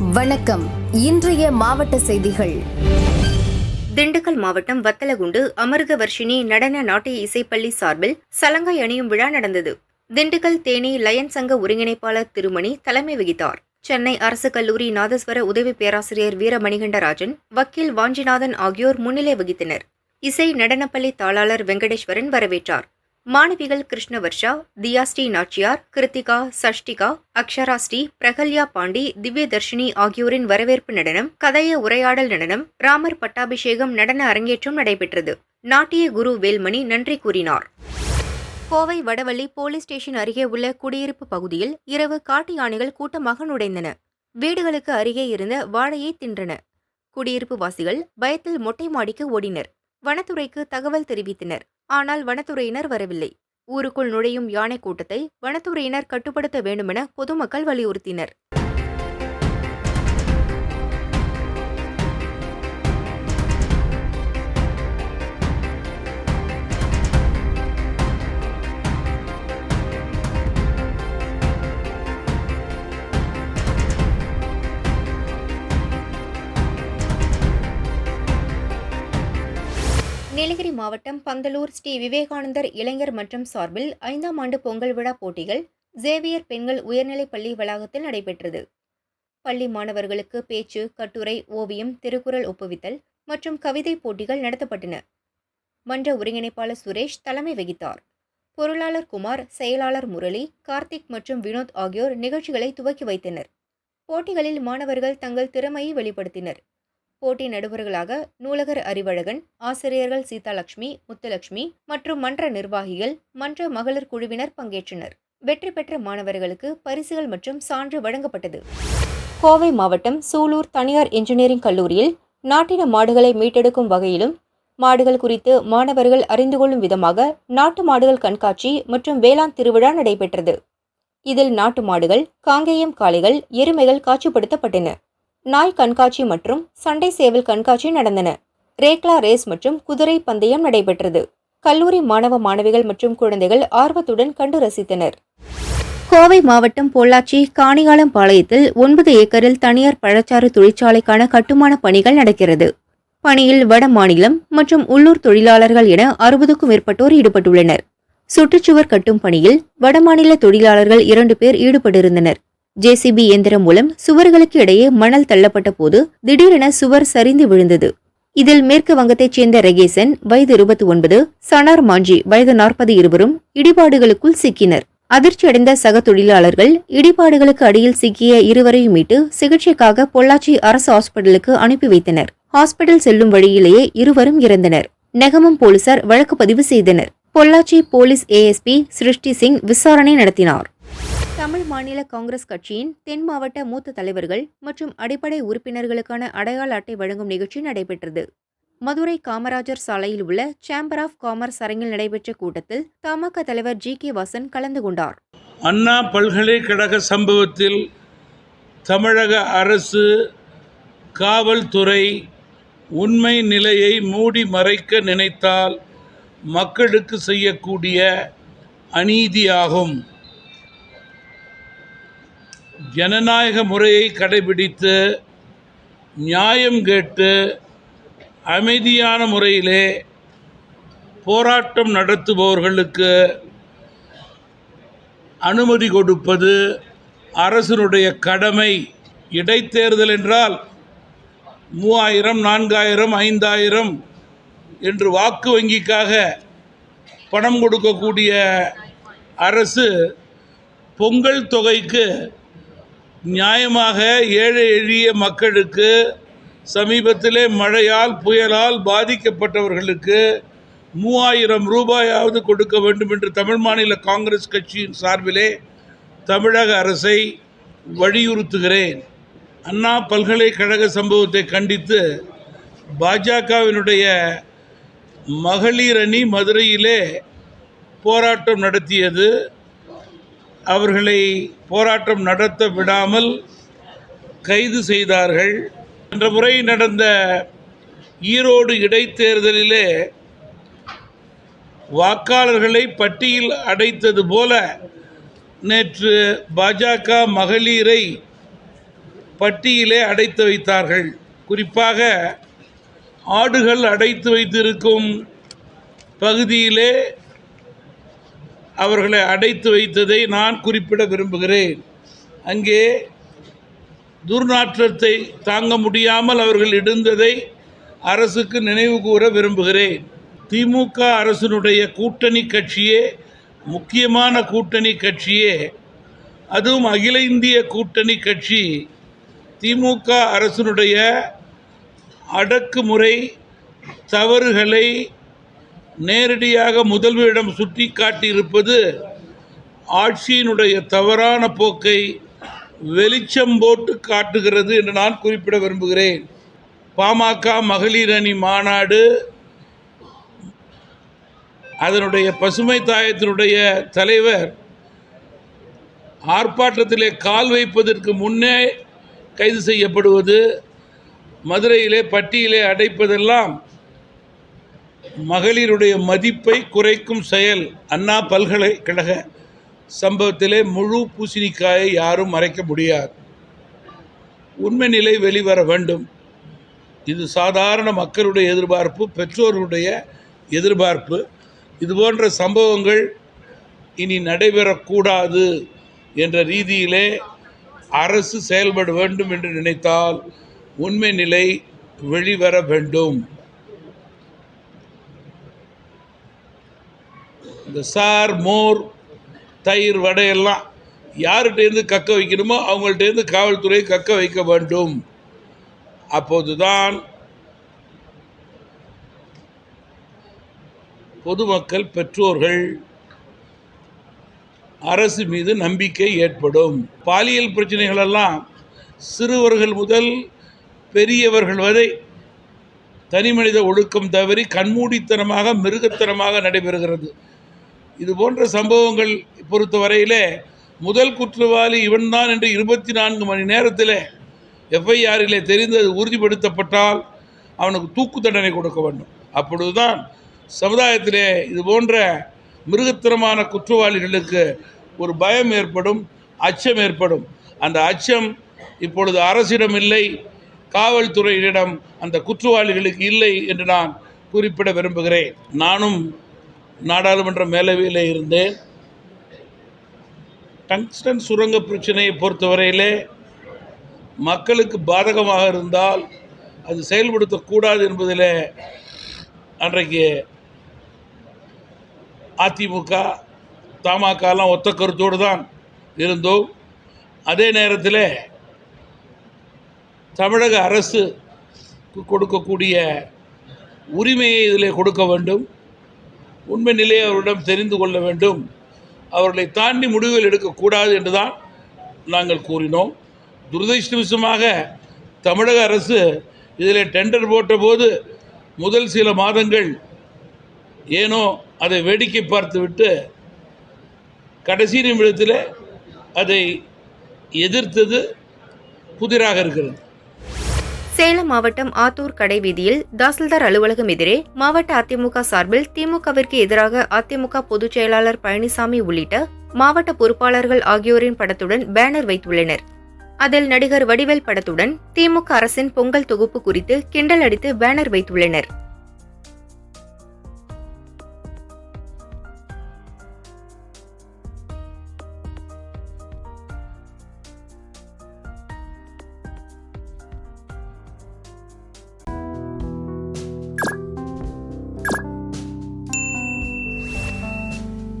வணக்கம். இன்றைய மாவட்ட செய்திகள். திண்டுக்கல் மாவட்டம் வத்தலகுண்டு அமிர்தவர்ஷினி நடன நாட்டிய இசைப்பள்ளி சார்பில் சலங்கை அணியும் விழா நடந்தது. திண்டுக்கல் தேனி லயன் சங்க ஒருங்கிணைப்பாளர் திருமணி தலைமை வகித்தார். சென்னை அரசு கல்லூரி நாதஸ்வர உதவி பேராசிரியர் வீரமணிகண்டராஜன் வக்கீல் வாஞ்சிநாதன் ஆகியோர் முன்னிலை வகித்தனர். இசை நடனப்பள்ளி தாளாளர் வெங்கடேஸ்வரன் வரவேற்றார். மாணவிகள் கிருஷ்ணவர்ஷா தியாஸ்ரீ நாச்சியார் கிருத்திகா சஷ்டிகா அக்ஷரா ஸ்ரீ பிரகல்யா பாண்டி திவ்யதர்ஷினி ஆகியோரின் வரவேற்பு நடனம் கதைய உரையாடல் நடனம் ராமர் பட்டாபிஷேகம் நடன அரங்கேற்றம் நடைபெற்றது. நாட்டிய குரு வேல்மணி நன்றி கூறினார். கோவை வடவள்ளி போலீஸ் ஸ்டேஷன் அருகே உள்ள குடியிருப்பு பகுதியில் இரவு காட்டு யானைகள் கூட்டமாக நுழைந்தன. வீடுகளுக்கு அருகே இருந்த வாழையை தின்றன. குடியிருப்பு வாசிகள் பயத்தில் மொட்டை மாடிக்கு ஓடினர். வனத்துறைக்கு தகவல் தெரிவித்தனர். ஆனால் வனத்துறையினர் வரவில்லை. ஊருக்குள் நுழையும் யானை கூட்டத்தை வனத்துறையினர் கட்டுப்படுத்த வேண்டுமென பொதுமக்கள் வலியுறுத்தினர். நீலகிரி மாவட்டம் பந்தலூர் ஸ்ரீ விவேகானந்தர் இளைஞர் மன்றம் சார்பில் ஐந்தாம் ஆண்டு பொங்கல் விழா போட்டிகள் சேவியர் பெண்கள் உயர்நிலைப் பள்ளி வளாகத்தில் நடைபெற்றது. பள்ளி மாணவர்களுக்கு பேச்சு கட்டுரை ஓவியம் திருக்குறள் ஒப்புவித்தல் மற்றும் கவிதை போட்டிகள் நடத்தப்பட்டன. மன்ற ஒருங்கிணைப்பாளர் சுரேஷ் தலைமை வகித்தார். பொருளாளர் குமார் செயலாளர் முரளி கார்த்திக் மற்றும் வினோத் ஆகியோர் நிகழ்ச்சிகளை துவக்கி வைத்தனர். போட்டிகளில் மாணவர்கள் தங்கள் திறமையை வெளிப்படுத்தினர். போட்டி நடுவர்களாக நூலகர் அறிவழகன் ஆசிரியர்கள் சீதாலட்சுமி முத்துலட்சுமி மற்றும் மன்ற நிர்வாகிகள் மன்ற மகளிர் குழுவினர் பங்கேற்றனர். வெற்றி பெற்ற மாணவர்களுக்கு பரிசுகள் மற்றும் சான்று வழங்கப்பட்டது. கோவை மாவட்டம் சூலூர் தனியார் இன்ஜினியரிங் கல்லூரியில் நாட்டின மாடுகளை மீட்டெடுக்கும் வகையிலும் மாடுகள் குறித்து மாணவர்கள் அறிந்து கொள்ளும் விதமாக நாட்டு மாடுகள் கண்காட்சி மற்றும் வேளாண் திருவிழா நடைபெற்றது. இதில் நாட்டு மாடுகள் காங்கேயம் காளைகள் எருமைகள் காட்சிப்படுத்தப்பட்டன. நாய் கண்காட்சி மற்றும் சண்டை சேவல் கண்காட்சி நடந்தன. ரேக்லா ரேஸ் மற்றும் குதிரை பந்தயம் நடைபெற்றது. கல்லூரி மாணவ மாணவிகள் மற்றும் குழந்தைகள் ஆர்வத்துடன் கண்டு ரசித்தனர். கோவை மாவட்டம் பொள்ளாச்சி காணிகாலம் பாளையத்தில் ஒன்பது ஏக்கரில் தனியார் பழச்சாறு தொழிற்சாலைக்கான கட்டுமான பணிகள் நடக்கிறது. பணியில் வட மாநிலம் மற்றும் உள்ளூர் தொழிலாளர்கள் என அறுபதுக்கும் மேற்பட்டோர் ஈடுபட்டுள்ளனர். சுற்றுச்சுவர் கட்டும் பணியில் வடமாநில தொழிலாளர்கள் இரண்டு பேர் ஈடுபட்டிருந்தனர். ஜேசிபி இயந்திரம் மூலம் சுவர்களுக்கு இடையே மணல் தள்ளப்பட்ட போது திடீரென சுவர் சரிந்து விழுந்தது. இதில் மேற்கு வங்கத்தைச் சேர்ந்த ரெகேசன் வயது இருபத்தி ஒன்பது சனார் மாஞ்சி வயது நாற்பது இருவரும் இடிபாடுகளுக்குள் சிக்கினர். அதிர்ச்சியடைந்த சக தொழிலாளர்கள் இடிபாடுகளுக்கு அடியில் சிக்கிய இருவரையும் மீட்டு சிகிச்சைக்காக பொள்ளாச்சி அரசு ஹாஸ்பிட்டலுக்கு அனுப்பி வைத்தனர். ஹாஸ்பிட்டல் செல்லும் வழியிலேயே இருவரும் இறந்தனர். நெகமம் போலீசார் வழக்கு பதிவு செய்தனர். பொள்ளாச்சி போலீஸ் ஏஎஸ்பி சிருஷ்டி சிங் விசாரணை நடத்தினார். தமிழ் மாநில காங்கிரஸ் கட்சியின் தென் மாவட்ட மூத்த தலைவர்கள் மற்றும் அடிப்படை உறுப்பினர்களுக்கான அடையாள அட்டை வழங்கும் நிகழ்ச்சி நடைபெற்றது. மதுரை காமராஜர் சாலையில் உள்ள சேம்பர் ஆஃப் காமர்ஸ் அரங்கில் நடைபெற்ற கூட்டத்தில் தமாக தலைவர் ஜி கே வாசன் கலந்து கொண்டார். அண்ணா பல்கலைக்கழக சம்பவத்தில் தமிழக அரசு காவல்துறை உண்மை நிலையை மூடி மறைக்க நினைத்தால் மக்களுக்கு செய்யக்கூடிய அநீதியாகும். ஜனநாயக முறையை கடைபிடித்து நியாயம் கேட்டு அமைதியான முறையிலே போராட்டம் நடத்துபவர்களுக்கு அனுமதி கொடுப்பது அரசினுடைய கடமை. இடைத்தேர்தல் என்றால் மூவாயிரம் நான்காயிரம் ஐந்தாயிரம் என்று வாக்கு வங்கிக்காக பணம் கொடுக்கக்கூடிய அரசு பொங்கல் தொகைக்கு நியாயமாக ஏழை எளிய மக்களுக்கு சமீபத்திலே மழையால் புயலால் பாதிக்கப்பட்டவர்களுக்கு மூவாயிரம் ரூபாயாவது கொடுக்க வேண்டும் என்று தமிழ் மாநில காங்கிரஸ் கட்சியின் சார்பிலே தமிழக அரசை வலியுறுத்துகிறேன். அண்ணா பல்கலைக்கழக சம்பவத்தை கண்டித்து பாஜகவினுடைய மகளிர் அணி மதுரையிலே போராட்டம் நடத்தியது. அவர்களை போராட்டம் நடத்த விடாமல் கைது செய்தார்கள். என்ற முறை நடந்த ஈரோடு இடைத்தேர்தலிலே வாக்காளர்களை பட்டியல் அடைத்தது போல நேற்று பாஜக மகளிரை பட்டியிலே அடைத்து வைத்தார்கள். குறிப்பாக ஆடுகள் அடைத்து வைத்திருக்கும் பகுதியிலே அவர்களை அடைத்து வைத்ததை நான் குறிப்பிட விரும்புகிறேன். அங்கே துர்நாற்றத்தை தாங்க முடியாமல் அவர்கள் இடுந்ததை அரசுக்கு நினைவு கூற விரும்புகிறேன். திமுக அரசினுடைய கூட்டணி கட்சியே முக்கியமான கூட்டணி கட்சியே அதுவும் அகில இந்திய கூட்டணி கட்சி திமுக அரசினுடைய அடக்குமுறை தவறுகளை நேரடியாக முதல்வரிடம் சுட்டி காட்டியிருப்பது ஆட்சியினுடைய தவறான போக்கை வெளிச்சம் போட்டு காட்டுகிறது என்று நான் குறிப்பிட விரும்புகிறேன். பாமக மகளிர் அணி மாநாடு அதனுடைய பசுமை தாயத்தினுடைய தலைவர் ஆர்ப்பாட்டத்திலே கால் வைப்பதற்கு முன்னே கைது செய்யப்படுவது மதுரையிலே பட்டியலே அடைப்பதெல்லாம் மகளிருடைய மதிப்பை குறைக்கும் செயல் அண்ணா பல்கலைக்கழக சம்பவத்திலே முழு பூசணிக்காயை யாரும் மறைக்க முடியாது. உண்மை நிலை வெளிவர வேண்டும். இது சாதாரண மக்களுடைய எதிர்பார்ப்பு பெற்றோர்களுடைய எதிர்பார்ப்பு. இது போன்ற சம்பவங்கள் இனி நடைபெறக்கூடாது என்ற ரீதியிலே அரசு செயல்பட வேண்டும் என்று நினைத்தால் உண்மை நிலை வெளிவர வேண்டும். இந்த சார் மோர் தயிர் வடையெல்லாம் யார்கிட்டேருந்து கக்க வைக்கணுமோ அவங்கள்ட்டேருந்து காவல்துறை கக்க வைக்க வேண்டும். அப்போதுதான் பொதுமக்கள் பெற்றோர்கள் அரசு மீது நம்பிக்கை ஏற்படும். பாலியல் பிரச்சனைகளெல்லாம் சிறுவர்கள் முதல் பெரியவர்கள் வரை தனிமனித ஒழுக்கம் தவறி கண்மூடித்தனமாக மிருகத்தனமாக நடைபெறுகிறது. இது போன்ற சம்பவங்கள் பொறுத்தவரையிலே முதல் குற்றவாளி இவன்தான் என்று இருபத்தி நான்கு மணி நேரத்தில் எஃப்ஐஆரிலே தெரிந்தது உறுதிப்படுத்தப்பட்டால் அவனுக்கு தூக்கு தண்டனை கொடுக்க வேண்டும். அப்பொழுதுதான் சமுதாயத்திலே இது போன்ற மிருகத்தனமான குற்றவாளிகளுக்கு ஒரு பயம் ஏற்படும் அச்சம் ஏற்படும். அந்த அச்சம் இப்பொழுது அரசிடம் இல்லை காவல்துறையிடம் அந்த குற்றவாளிகளுக்கு இல்லை என்று நான் குறிப்பிட விரும்புகிறேன். நானும் நாடாளுமன்ற மேலவையில் இருந்தேன் டங்ஸ்டன் சுரங்க பிரச்சனையை பொறுத்தவரையிலே மக்களுக்கு பாதகமாக இருந்தால் அது செயல்படுத்தக்கூடாது என்பதில் அன்றைக்கு அதிமுக தமாகலாம் ஒத்த கருத்தோடு தான் இருந்தோம். அதே நேரத்தில் தமிழக அரசு கொடுக்கக்கூடிய உரிமையை இதில் கொடுக்க வேண்டும். உண்மை நிலையை அவரிடம் தெரிந்து கொள்ள வேண்டும். அவர்களை தாண்டி முடிவுகள் எடுக்கக்கூடாது என்றுதான் நாங்கள் கூறினோம். துரதிருஷ்டவசமாக தமிழக அரசு இதில் டெண்டர் போட்டபோது முதல் சில மாதங்கள் ஏனோ அதை வேடிக்கை பார்த்துவிட்டு கடைசி நிமிடத்தில் அதை எதிர்த்தது புதிராக இருக்கிறது. சேலம் மாவட்டம் ஆத்தூர் கடை வீதியில் தாசில்தார் அலுவலகம் எதிரே மாவட்ட அதிமுக சார்பில் திமுகவிற்கு எதிராக அதிமுக பொதுச் செயலாளர் பழனிசாமி உள்ளிட்ட மாவட்ட பொறுப்பாளர்கள் ஆகியோரின் படத்துடன் பேனர் வைத்துள்ளனர். அதில் நடிகர் வடிவேல் படத்துடன் திமுக அரசின் பொங்கல் தொகுப்பு குறித்து கிண்டல் அடித்து பேனர் வைத்துள்ளனர்.